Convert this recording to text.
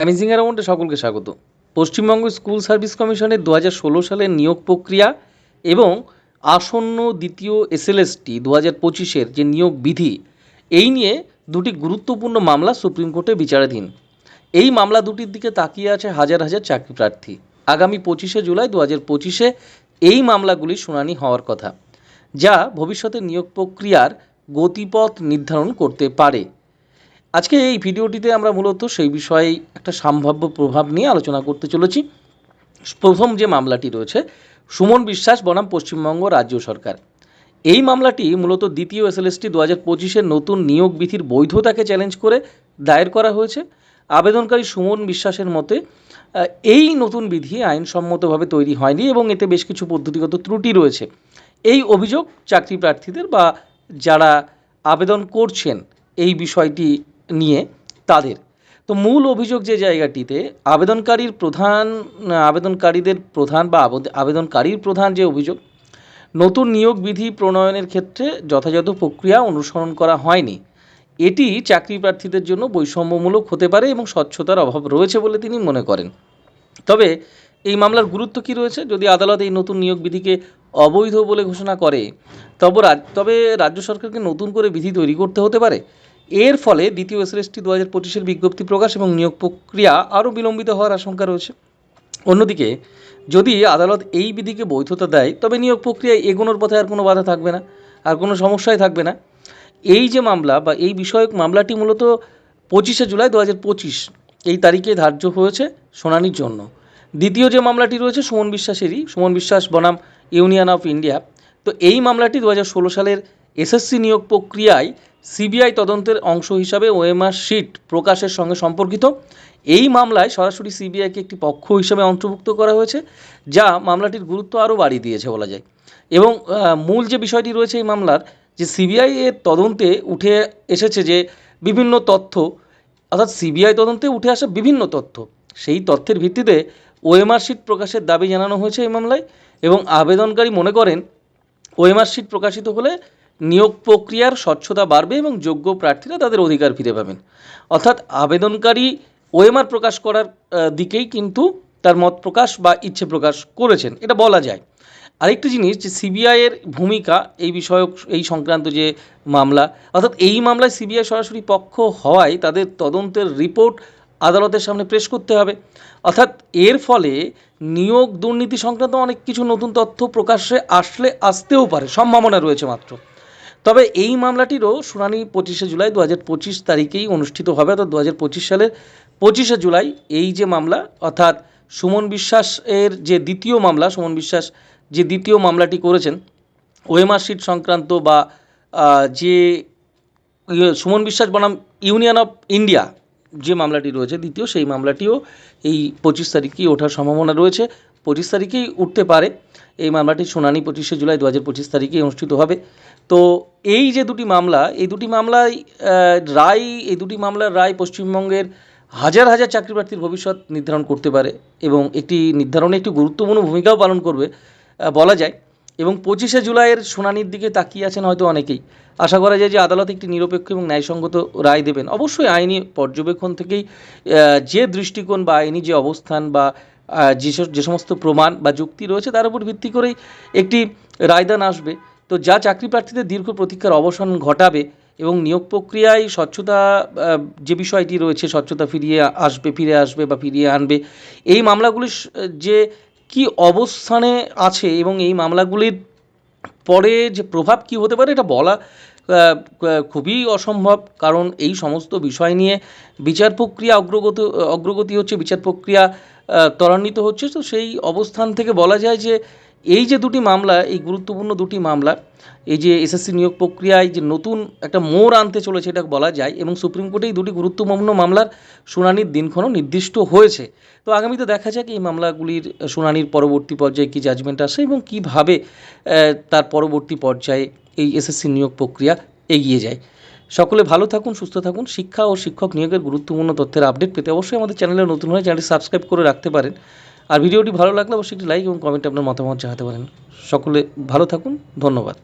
Amazing অ্যারাউন্ডে সকলকে স্বাগত। Paschimbanga school service কমিশনের দু হাজার ষোলো সালের নিয়োগ প্রক্রিয়া এবং আসন্ন দ্বিতীয় এসএলএসটি দু হাজার পঁচিশের যে নিয়োগ বিধি, এই নিয়ে দুটি গুরুত্বপূর্ণ মামলা সুপ্রিম কোর্টে বিচারাধীন। এই মামলা দুটির দিকে তাকিয়ে আছে হাজার হাজার চাকরি প্রার্থী। আগামী পঁচিশে জুলাই দু হাজার পঁচিশে এই মামলাগুলির শুনানি হওয়ার কথা, যা ভবিষ্যতে নিয়োগ প্রক্রিয়ার গতিপথ নির্ধারণ করতে পারে। আজকে এই ভিডিওটিতে আমরা মূলত সেই বিষয়ে একটা সম্ভাব্য প্রভাব নিয়ে আলোচনা করতে চলেছি। প্রথম যে মামলাটি রয়েছে, সুমন বিশ্বাস বনাম পশ্চিমবঙ্গ রাজ্য সরকার। এই মামলাটি মূলত দ্বিতীয় এসএলএসটি দু হাজার পঁচিশের নতুন নিয়োগ বিধির বৈধতাকে চ্যালেঞ্জ করে দায়ের করা হয়েছে। আবেদনকারী সুমন বিশ্বাসের মতে এই নতুন বিধি আইনসম্মতভাবে তৈরি হয়নি এবং এতে বেশ কিছু পদ্ধতিগত ত্রুটি রয়েছে। এই অভিযোগ চাকরি প্রার্থীদের বা যারা আবেদন করছেন, এই বিষয়টি নিয়ে তাদের। তো মূল অভিযোগ যে জায়গাটিতে আবেদনকারীর প্রধান, আবেদনকারীদের প্রধান বা আবেদ- আবেদনকারীর প্রধান যে অভিযোগ, নতুন নিয়োগ বিধি প্রণয়নের ক্ষেত্রে যথাযথ প্রক্রিয়া অনুসরণ করা হয়নি। এটি চাকরি প্রার্থীদের জন্য বৈষম্যমূলক হতে পারে এবং স্বচ্ছতার অভাব রয়েছে বলে তিনি মনে করেন। তবে এই মামলার গুরুত্ব কী রয়েছে? যদি আদালত এই নতুন নিয়োগ বিধিকে অবৈধ বলে ঘোষণা করে, তবে তবে রাজ্য সরকারকে নতুন করে বিধি তৈরি করতে হতে পারে? এর ফলে দ্বিতীয় এসএলএসটি দু হাজার পঁচিশের বিজ্ঞপ্তি প্রকাশ এবং নিয়োগ প্রক্রিয়া আরও বিলম্বিত হওয়ার আশঙ্কা রয়েছে। অন্যদিকে, যদি আদালত এই বিধিকে বৈধতা দেয়, তবে নিয়োগ প্রক্রিয়ায় এগোনোর পথে আর কোনো বাধা থাকবে না, আর কোনো সমস্যাই থাকবে না। এই যে মামলা বা এই বিষয়ক মামলাটি মূলত পঁচিশে জুলাই দু হাজার পঁচিশ, এই তারিখে ধার্য হয়েছে শুনানির জন্য। দ্বিতীয় যে মামলাটি রয়েছে, সুমন বিশ্বাসেরই, সুমন বিশ্বাস বনাম ইউনিয়ন অফ ইন্ডিয়া। তো এই মামলাটি দু হাজার ষোলো সালের এসএসসি নিয়োগ প্রক্রিয়ায় সিবিআই তদন্তের অংশ হিসাবে ওএমআর শিট প্রকাশের সঙ্গে সম্পর্কিত। এই মামলায় সরাসরি সিবিআইকে একটি পক্ষ হিসাবে অন্তর্ভুক্ত করা হয়েছে, যা মামলাটির গুরুত্ব আরও বাড়িয়ে দিয়েছে বলা যায়। এবং মূল যে বিষয়টি রয়েছে এই মামলার, যে সিবিআই এর তদন্তে উঠে এসেছে যে বিভিন্ন তথ্য, অর্থাৎ সিবিআই তদন্তে উঠে আসা বিভিন্ন তথ্য, সেই তথ্যের ভিত্তিতে ওএমআর শিট প্রকাশের দাবি জানানো হয়েছে এই মামলায়। এবং আবেদনকারী মনে করেন, ওএমআর শিট প্রকাশিত হলে নিয়োগ প্রক্রিয়ার স্বচ্ছতা বাড়বে এবং যোগ্য প্রার্থীরা তাদের অধিকার ফিরে পাবেন। অর্থাৎ আবেদনকারী ওএমআর প্রকাশ করার দিকেই কিন্তু তার মত প্রকাশ বা ইচ্ছে প্রকাশ করেছেন। এটা বলা যায়। আরেকটি জিনিস যে সিবিআইয়ের ভূমিকা এই বিষয়ক, এই সংক্রান্ত যে মামলা, অর্থাৎ এই মামলায় সিবিআই সরাসরি পক্ষ হওয়ায় তাদের তদন্তের রিপোর্ট আদালতের সামনে পেশ করতে হবে। অর্থাৎ এর ফলে নিয়োগ দুর্নীতি সংক্রান্ত অনেক কিছু নতুন তথ্য প্রকাশ্যে আসলে, আসতেও পারে। সম্ভাবনা রয়েছে মাত্র। তবে এই মামলাটিরও শুনানি পঁচিশে জুলাই দু হাজার পঁচিশ তারিখেই অনুষ্ঠিত হবে অর্থাৎ দু হাজার পঁচিশ সালের পঁচিশে জুলাই এই যে মামলা অর্থাৎ সুমন বিশ্বাস এর যে দ্বিতীয় মামলা সুমন বিশ্বাস যে দ্বিতীয় মামলাটি করেছেন ওএমআর শিট সংক্রান্ত বা যে ইয়ে, সুমন বিশ্বাস বনাম ইউনিয়ন অফ ইন্ডিয়া যে মামলাটি রয়েছে দ্বিতীয় সেই মামলাটিও এই পঁচিশ তারিখেই ওঠার সম্ভাবনা রয়েছে। পঁচিশ তারিখেই উঠতে পারে। এই মামলাটির শুনানি পঁচিশে জুলাই দু হাজার পঁচিশ তারিখে অনুষ্ঠিত হবে। তো এই যে দুটি মামলা, এই দুটি মামলায় রায়, এই দুটি মামলার রায় পশ্চিমবঙ্গের হাজার হাজার চাকরি প্রার্থীর ভবিষ্যৎ নির্ধারণ করতে পারে এবং একটি নির্ধারণে একটি গুরুত্বপূর্ণ ভূমিকাও পালন করবে বলা যায়। এবং পঁচিশে জুলাইয়ের শুনানির দিকে তাকিয়ে আছেন হয়তো অনেকেই। আশা করা যায় যে আদালত একটি নিরপেক্ষ এবং ন্যায়সঙ্গত রায় দেবেন। অবশ্যই আইনি পর্যবেক্ষণ থেকেই যে দৃষ্টিকোণ বা আইনি যে অবস্থান বা যে সমস্ত প্রমাণ বা যুক্তি রয়েছে তার উপর ভিত্তি করেই একটি রায়দান আসবে। তো যা চাকরি প্রার্থীদের দীর্ঘ প্রতীক্ষার অবসান ঘটাবে এবং নিয়োগ প্রক্রিয়ায় স্বচ্ছতা যে বিষয়টি রয়েছে স্বচ্ছতা ফিরিয়ে আসবে, ফিরে আসবে বা ফিরিয়ে আনবে, এই মামলাগুলির যে কি অবস্থানে আছে এবং এই মামলাগুলির পরে যে প্রভাব কি হতে পারে এটা বলা খুবই অসম্ভব। কারণ এই সমস্ত বিষয় নিয়ে বিচার প্রক্রিয়া অগ্রগতি অগ্রগতি হচ্ছে, বিচার প্রক্রিয়া ত্বরান্বিত হচ্ছে। তো সেই অবস্থান থেকে বলা যায় যে এই যে দুটি মামলা, এই গুরুত্বপূর্ণ দুটি মামলা, এই যে এসএসসি নিয়োগ প্রক্রিয়ায় যে নতুন একটা মোড় আনতে চলেছে এটা বলা যায় এবং সুপ্রিম কোর্টে এই দুটি গুরুত্বপূর্ণ মামলার শুনানির দিনক্ষণও নির্দিষ্ট হয়েছে। তো আগামীতে দেখা যাক এই মামলাগুলির শুনানির পরবর্তী পর্যায়ে কী জাজমেন্ট আসে এবং কীভাবে তার পরবর্তী পর্যায়ে এই এসএসসি নিয়োগ প্রক্রিয়া এগিয়ে যায়। সকলে ভালো থাকুন, সুস্থ থাকুন। শিক্ষা ও শিক্ষক নিয়োগের গুরুত্বপূর্ণ তথ্যের আপডেট পেতে অবশ্যই আমাদের চ্যানেলে নতুন হয়ে চ্যানেলটি সাবস্ক্রাইব করে রাখতে পারেন। আর ভিডিওটি ভালো লাগলে অবশ্যই একটি লাইক এবং কমেন্টে আপনার মতামত জানাতে পারেন। সকলে ভালো থাকুন, ধন্যবাদ।